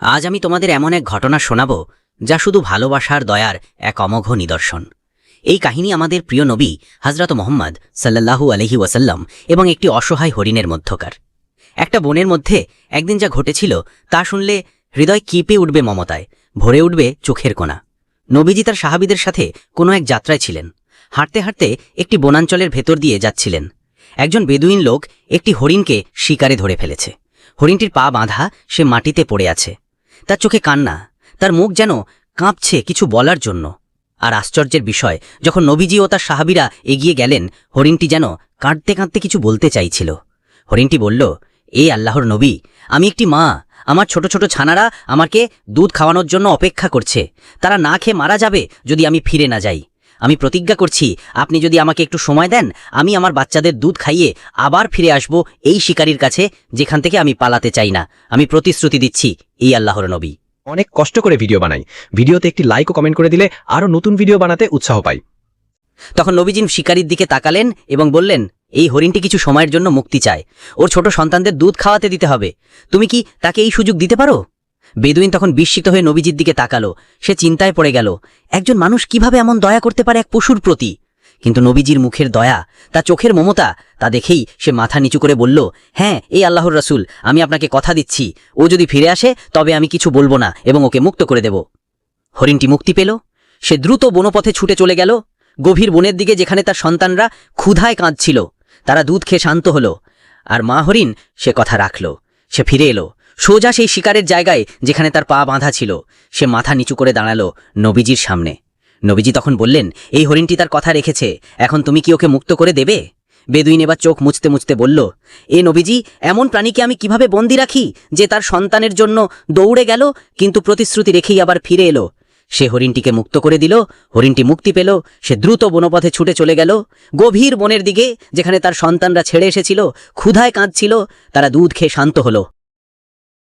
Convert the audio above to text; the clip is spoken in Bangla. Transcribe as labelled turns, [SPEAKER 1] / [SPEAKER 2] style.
[SPEAKER 1] আজ আমি তোমাদের এমন এক ঘটনা শোনাব, যা শুধু ভালোবাসার দয়ার এক অমোঘ নিদর্শন। এই কাহিনী আমাদের প্রিয় নবী হজরত মোহাম্মদ সাল্লাল্লাহু আলহি ওয়াসাল্লাম এবং একটি অসহায় হরিণের মধ্যকার। একটা বনের মধ্যে একদিন যা ঘটেছিল, তা শুনলে হৃদয় কিপে উঠবে মমতায়, ভরে উঠবে চোখের কোনা নবীজি তার সাহাবিদের সাথে কোনো এক যাত্রায় ছিলেন। হাঁটতে হাঁটতে একটি বনাঞ্চলের ভেতর দিয়ে যাচ্ছিলেন। একজন বেদুইন লোক একটি হরিণকে শিকারে ধরে ফেলেছে। হরিণটির পা বাঁধা সে মাটিতে পড়ে আছে। তার চোখে কান্না, তার মুখ যেন কাঁপছে কিছু বলার জন্য। আর আশ্চর্যের বিষয়, যখন নবীজি ও তার সাহাবিরা এগিয়ে গেলেন, হরিণটি যেন কাঁদতে কাঁদতে কিছু বলতে চাইছিল। হরিণটি বলল, এ আল্লাহর নবী, আমি একটি মা, আমার ছোট ছোট ছানারা আমাকে দুধ খাওয়ানোর জন্য অপেক্ষা করছে। তারা না খেয়ে মারা যাবে যদি আমি ফিরে না যাই। আমি প্রতিজ্ঞা করছি আপনি যদি আমাকে একটু সময় দেন আমি আমার বাচ্চাদের দুধ খাইয়ে আবার ফিরে আসব এই শিকারীর কাছে যেখান থেকে আমি পালাতে চাই না। আমি প্রতিশ্রুতি দিচ্ছি এই আল্লাহর নবী।
[SPEAKER 2] অনেক কষ্ট করে ভিডিও বানাই। ভিডিওতে একটি লাইক ও কমেন্ট করে দিলে আরও নতুন ভিডিও বানাতে উৎসাহ পাই।
[SPEAKER 1] তখন নবীজিন শিকারীর দিকে তাকালেন এবং বললেন এই হরিণটি কিছু সময়ের জন্য মুক্তি চায়। ওর ছোট সন্তানদের দুধ খাওয়াতে দিতে হবে। তুমি কি তাকে এই সুযোগ দিতে পারো? বেদুইন তখন বিস্মিত হয়ে নবীজির দিকে তাকালো। সে চিন্তায় পড়ে গেল, একজন মানুষ কীভাবে এমন দয়া করতে পারে এক পশুর প্রতি? কিন্তু নবীজির মুখের দয়া, তা চোখের মমতা, তা দেখেই সে মাথা নিচু করে বলল হ্যাঁ এই আল্লাহর রাসূল, আমি আপনাকে কথা দিচ্ছি। ও যদি ফিরে আসে, তবে আমি কিছু বলব না এবং ওকে মুক্ত করে দেব। হরিণটি মুক্তি পেল। সে দ্রুত বনপথে ছুটে চলে গেল। গভীর বনের দিকে যেখানে তার সন্তানরা ক্ষুধায় কাঁদছিল, তারা দুধ খেয়ে শান্ত হল। আর মা হরিণ সে কথা রাখল। সে ফিরে এলো। সোজা সেই শিকারের জায়গায় যেখানে তার পা বাঁধা ছিল। সে মাথা নিচু করে দাঁড়াল নবীজির সামনে। নবীজি তখন বললেন, এই হরিণটি তার কথা রেখেছে, এখন তুমি কি ওকে মুক্ত করে দেবে? বেদুইন এবার চোখ মুছতে মুছতে বলল, এ নবীজি, এমন প্রাণীকে আমি কীভাবে বন্দি রাখি যে তার সন্তানের জন্য দৌড়ে গেল, কিন্তু প্রতিশ্রুতি রেখেই আবার ফিরে এলো? সে হরিণটিকে মুক্ত করে দিল, হরিণটি মুক্তি পেল, সে দ্রুত বনপথে ছুটে চলে গেল। গভীর বনের দিকে, যেখানে তার সন্তানরা ছেড়ে এসেছিল, ক্ষুধায় কাঁদছিল, তারা দুধ খেয়ে শান্ত হলো।